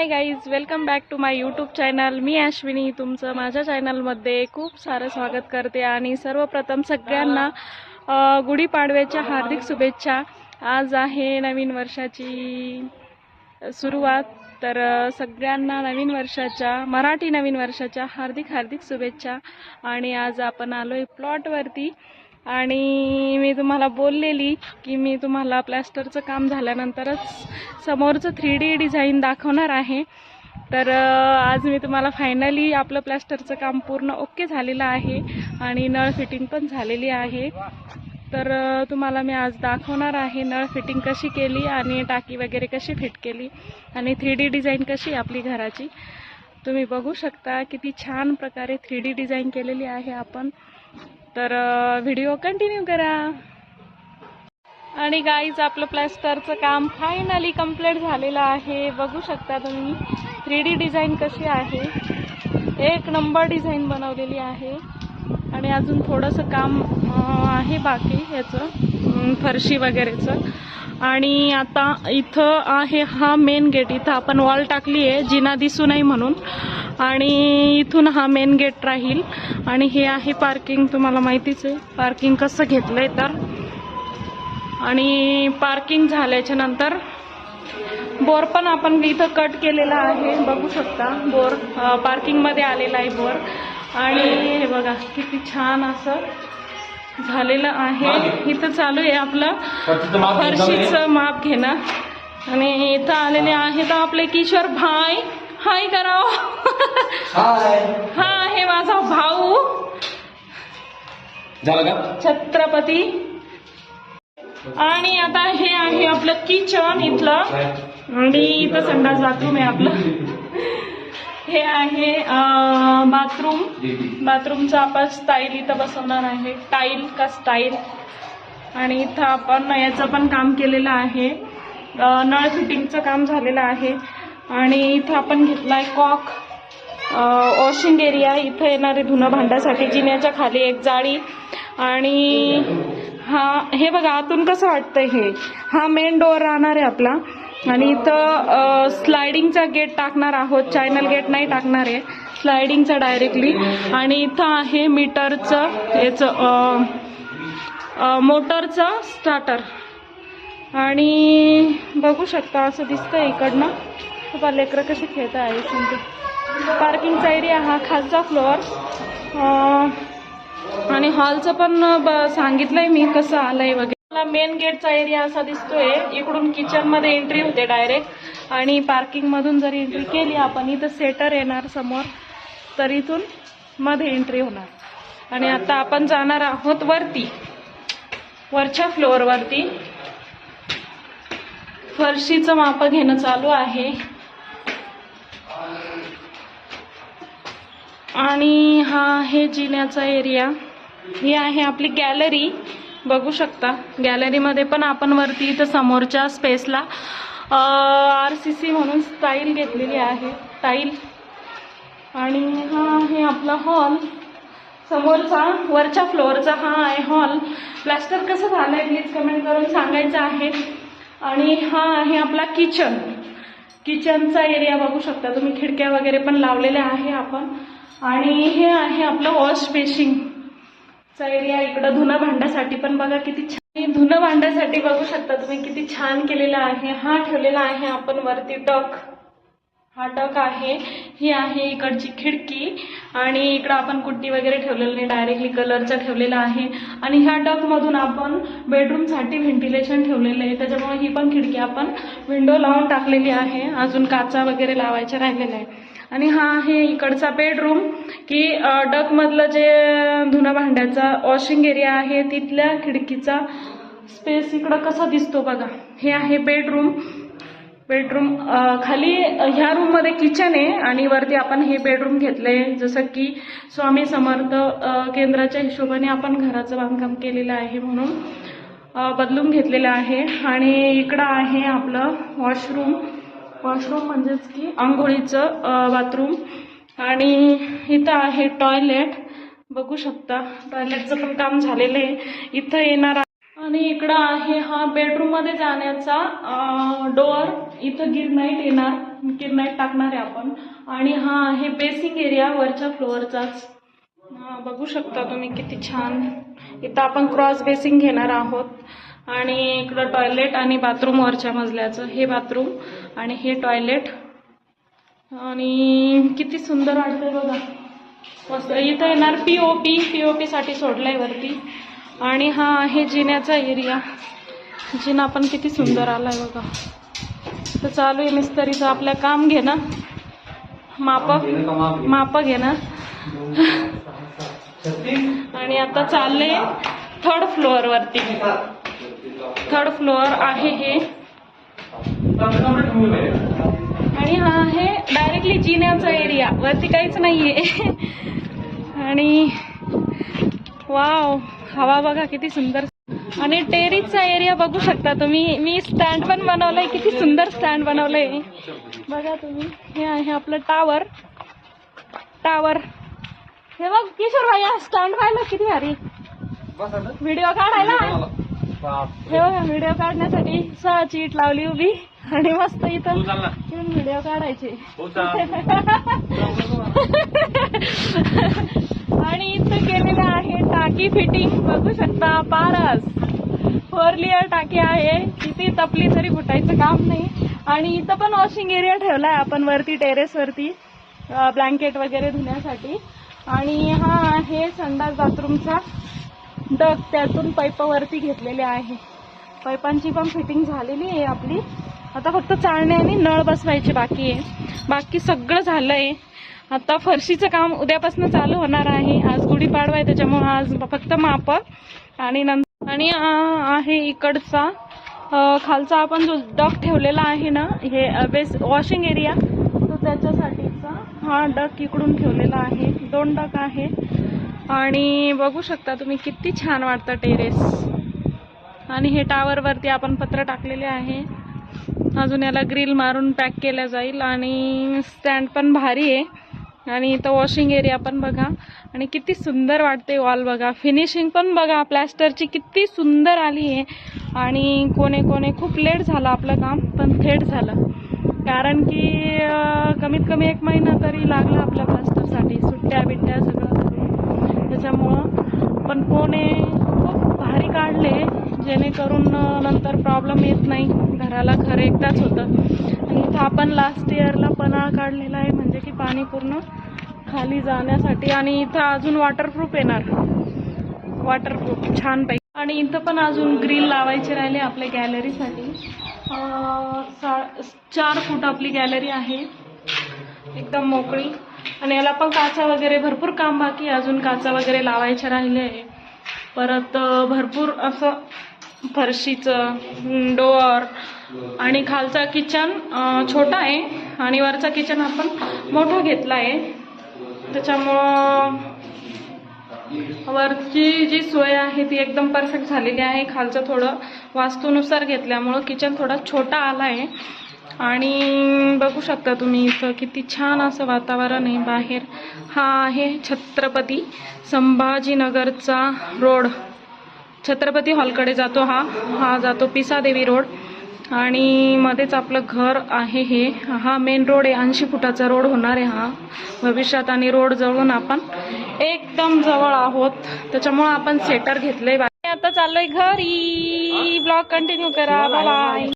Hi guys welcome back to my YouTube channel मी अश्विनी तुमचं माझ्या चॅनलमध्ये खूप सारं स्वागत करते आणि सर्वप्रथम सगळ्यांना गुढीपाडव्याच्या हार्दिक शुभेच्छा. आज आहे नवीन वर्षाची सुरुवात तर सगळ्यांना नवीन वर्षाच्या मराठी नवीन वर्षाच्या हार्दिक हार्दिक शुभेच्छा. आणि आज आपण आलो आहे प्लॉटवरती आणि मी तुम्हाला बोललेली की मी तुम्हाला प्लॅस्टरचं काम झाल्यानंतरच समोरचं थ्री डी डिझाईन दाखवणार आहे. तर आज मी तुम्हाला फायनली आपलं प्लॅस्टरचं काम पूर्ण ओके झालेलं आहे आणि नळ फिटिंग पण झालेली आहे. तर तुम्हाला मी आज दाखवणार आहे नळ फिटिंग कशी केली आणि टाकी वगैरे कशी फिट केली आणि थ्री डी डिझाईन कशी आपली घराची. तुम्ही बघू शकता किती छान प्रकारे थ्री डी डिझाईन केलेली आहे आपण. तर व्हिडिओ कंटिन्यू करा. आणि गाईज आपलं प्लॅस्टरचं काम फायनली कंप्लीट झालेलं आहे. बघू शकता तुम्ही थ्री डी डिझाईन कशी आहे. एक नंबर डिझाईन बनवलेली आहे. आणि अजून थोडंसं काम आहे बाकी ह्याचं. फरशी वगैरेचं. आणि आता इथं आहे हा मेन गेट इथं आपण वॉल टाकली आहे जिना दिसू नये म्हणून. आणि इथून हा मेन गेट राहील. आणि हे आहे पार्किंग तुम्हाला माहितीच आहे पार्किंग कसं घेतलंय तर. आणि पार्किंग झाल्याच्यानंतर बोर पण आपण इथं कट केलेला आहे. बघू शकता बोर पार्किंगमध्ये आलेला आहे बोर. आणि हे बघा किती छान असं झालेलं आहे. इथं चालू आहे आपलं फरशीचं माप घेणं आणि इथं आलेले आहेत आपले किशोर भाई. हाय कराव हाय. हा आहे माझा भाऊ. छत्रपती. आणि आता हे आहे आपलं किचन इथलं. आणि इथं संडास बाथरूम आहे आपलं. हे आहे बाथरूम. बाथरूमचं आपण स्टाईल इथं बसवणार आहे. टाईल का स्टाईल आणि इथं आपण याचं पण काम केलेलं आहे. नळ फिटिंगचं काम झालेलं आहे. आणि इथं आपण घेतलाय कॉक. वॉशिंग एरिया इथं येणारे धुणं भांड्यासाठी जिन्याच्या खाली एक जाळी. आणि हा हे बघा आतून कसं वाटतंय हे? हा मेन डोअर राहणार आहे आपला. आणि इथं स्लायडिंगचा गेट टाकणार आहोत. चॅनल गेट नाही टाकणार आहे. स्लायडिंगचा डायरेक्टली आणि इथं आहे मीटरचं याचं मोटरचं स्टार्टर आणि बघू शकता असं दिसतंय इकडनं. बाबा लेकरं कशी खेळत आहे समजा पार्किंगचा एरिया हा खालचा फ्लोअर आणि हॉलचं पण ब- सांगितलंय मी कसं आलंय वगैरे. हा मेन गेटचा एरिया असा दिसतोय. इकडून किचनमध्ये एंट्री होते डायरेक्ट आणि पार्किंगमधून जरी जर एंट्री केली आपण इथं सेटर येणार समोर. तर इथून मध्ये एंट्री होणार. आणि आता आपण जाणार आहोत वरती. वरच्या फ्लोअरवरती फरशीचं माप घेणं चालू आहे. आणि हा आहे जिन्याचा एरिया ही आहे आपली गॅलरी बघू शकता. गॅलरीमध्ये पण आपण वरती इथं समोरच्या स्पेसला आर सी सी म्हणून स्टाईल घेतलेली आहे. टाईल आणि हा आहे आपला हॉल समोरचा वरच्या फ्लोअरचा हा आहे हॉल प्लॅस्टर कसं झालं आहे प्लीज कमेंट करून सांगायचं आहे. आणि हा आहे आपला किचन किचनचा एरिया बघू शकता. तुम्ही खिडक्या वगैरे पण लावलेल्या आहे आपण. आणि हे आहे आपलं वॉश बेसिंगचा एरिया इकडं धुणं भांड्यासाठी पण बघा किती छान धुणं भांड्यासाठी बघू शकता तुम्ही किती छान केलेला आहे. हा ठेवलेला आहे आपण वरती टक हा टक आहे. ही आहे इकडची खिडकी आणि इकडं आपण कुट्टी वगैरे ठेवलेलं नाही. डायरेक्टली कलरचा ठेवलेला आहे. आणि ह्या टकमधून आपण बेडरूमसाठी व्हेंटिलेशन ठेवलेलं आहे. त्याच्यामुळे ही पण खिडकी आपण विंडो लावून टाकलेली आहे. अजून काचा वगैरे लावायच्या राहिलेल्या आहे. आणि हा आहे इकडचा बेडरूम की डकमधलं जे धुणं भांड्याचा वॉशिंग एरिया आहे तिथल्या खिडकीचा स्पेस इकडं कसा दिसतो बघा. हे आहे बेडरूम बेडरूम खाली ह्या रूममध्ये किचन आहे आणि वरती आपण हे बेडरूम घेतले जसं की स्वामी समर्थ केंद्राच्या हिशोबाने आपण घराचं बांधकाम केलेलं आहे म्हणून बदलून घेतलेलं आहे. आणि इकडं आहे आपलं वॉशरूम वॉशरूम म्हणजेच की आंघोळीचं बाथरूम. आणि इथं आहे टॉयलेट. बघू शकता टॉयलेटचं पण काम झालेलं आहे. इथं येणार आणि इकडं आहे हा बेडरूममध्ये जाण्याचा डोअर. इथं गिरनाईट येणार गिरनाईट टाकणार आहे आपण. आणि हा आहे बेसिंग एरिया वरच्या फ्लोअरचाच. बघू शकता तुम्ही किती छान. इथं आपण क्रॉस बेसिंग घेणार आहोत. आणि इकडं टॉयलेट आणि बाथरूम वरच्या मजल्याचं. हे बाथरूम आणि हे टॉयलेट आणि किती सुंदर वाटतंय बघा. मस्त. इथं येणार P O P P O पीसाठी सोडलाय वरती. आणि हा आहे जिन्याचा एरिया जिना पण किती सुंदर आलाय बघा. तर चालू आहे मिस्त्रीचं आपलं काम घे ना माप. माप घे ना आणि आता चालले थर्ड फ्लोअर वरती. थर्ड फ्लोअर आहे हे. आणि हा आहे डायरेक्टली जिन्याचा एरिया वरती काहीच नाहीये. आणि वाव हवा बघा किती सुंदर. आणि टेरीचा एरिया बघू शकता तुम्ही. मी स्टँड पण बनवलंय. किती सुंदर स्टँड बनवलंय. बघा तुम्ही. हे आहे आपलं टावर टावर हे बघ किशोर भाई स्टँड पाहिलं किती भारी. व्हिडिओ काढायला. हे बघा व्हिडिओ काढण्यासाठी सहा चीट लावली उभी. आणि मस्त इथं येऊन व्हिडिओ काढायचे. आणि इथं केलेलं आहे टाकी फिटिंग बघू शकता पारस. फोर लेअर टाकी आहे. किती तपली तरी फुटायचं काम नाही. आणि इथं पण वॉशिंग एरिया ठेवलाय आपण वरती टेरेस वरती ब्लँकेट वगैरे धुण्यासाठी. आणि हा आहे संडास बाथरूमचा डग त्यातून पाईपवरती घेतलेले आहे. पाईपांची पण फिटिंग झालेली आहे आपली. आता फक्त चाळणे आणि नळ बसवायचे बाकी आहे. बाकी सगळं झालं आहे आता फरशीचं काम उद्यापासून चालू होणार आहे. आज गुढीपाडवा आहे त्याच्यामुळे आज फक्त माप आणि नंतर आणि आहे इकडचा. खालचा आपण जो डग ठेवलेला आहे ना हे बेस वॉशिंग एरिया तो त्याच्यासाठीचा हा डग इकडून ठेवलेला आहे. दोन डग आहे आणि बघू शकता तुम्ही किती छान वाटतं टेरेस. आणि हे टावरवरती आपण पत्र टाकलेले आहे. अजून याला ग्रिल मारून पॅक केल्या जाईल आणि स्टँड पण भारी आहे. आणि इथं वॉशिंग एरिया पण बघा. आणि किती सुंदर वाटते वॉल बघा. फिनिशिंग पण बघा प्लॅस्टरची किती सुंदर आली आहे. आणि कोणे कोणे खूप लेट झालं आपलं काम पण थेट झालं. कारण की कमीत कमी एक महिना तरी लागला आपल्या प्लास्टरसाठी सुट्ट्या बिट्ट्या सगळं त्याच्यामुळं पण कोणे खूप भारी काढले जेणेकरून नंतर प्रॉब्लेम येत नाही. घराला घर एकदाच होतं. आणि इथं आपण लास्ट इयरला पन्हाळ काढलेला आहे म्हणजे की पाणी पूर्ण खाली जाण्यासाठी. आणि इथं अजून वॉटरप्रूफ येणार. वॉटरप्रूफ छान पैकी. आणि इथं पण अजून ग्रिल लावायचे राहिले आपल्या गॅलरीसाठी सा- चार फूट आपली गॅलरी आहे. एकदम मोकळी. आणि याला पण काचा वगैरे भरपूर काम बाकी अजून काचा वगैरे लावायचे राहिले आहे. परत भरपूर असं फरशीचं डोअर आणि खालचा किचन छोटा आहे आणि वरचा किचन आपण मोठा घेतला आहे. त्याच्यामुळं वरची जी सोय आहे ती एकदम परफेक्ट झालेली आहे. खालचं थोडं वास्तूनुसार घेतल्यामुळं किचन थोडा छोटा आला आहे. आणि बघू शकता तुम्ही इथं किती छान असं वातावरण आहे. बाहेर हा आहे छत्रपती संभाजीनगरचा रोड. छत्रपती हॉलकडे जातो हा. हा जातो पिसादेवी रोड. आणि मध्येच आपलं घर आहे हे. हा मेन रोड आहे. ऐंशी फुटाचा रोड होणार आहे हा. भविष्यात आणि रोड जवळून आपण एकदम जवळ आहोत. त्याच्यामुळं आपण सेटर घेतलंय बाय आता चाललोय घरी. ब्लॉग कंटिन्यू करा. बाय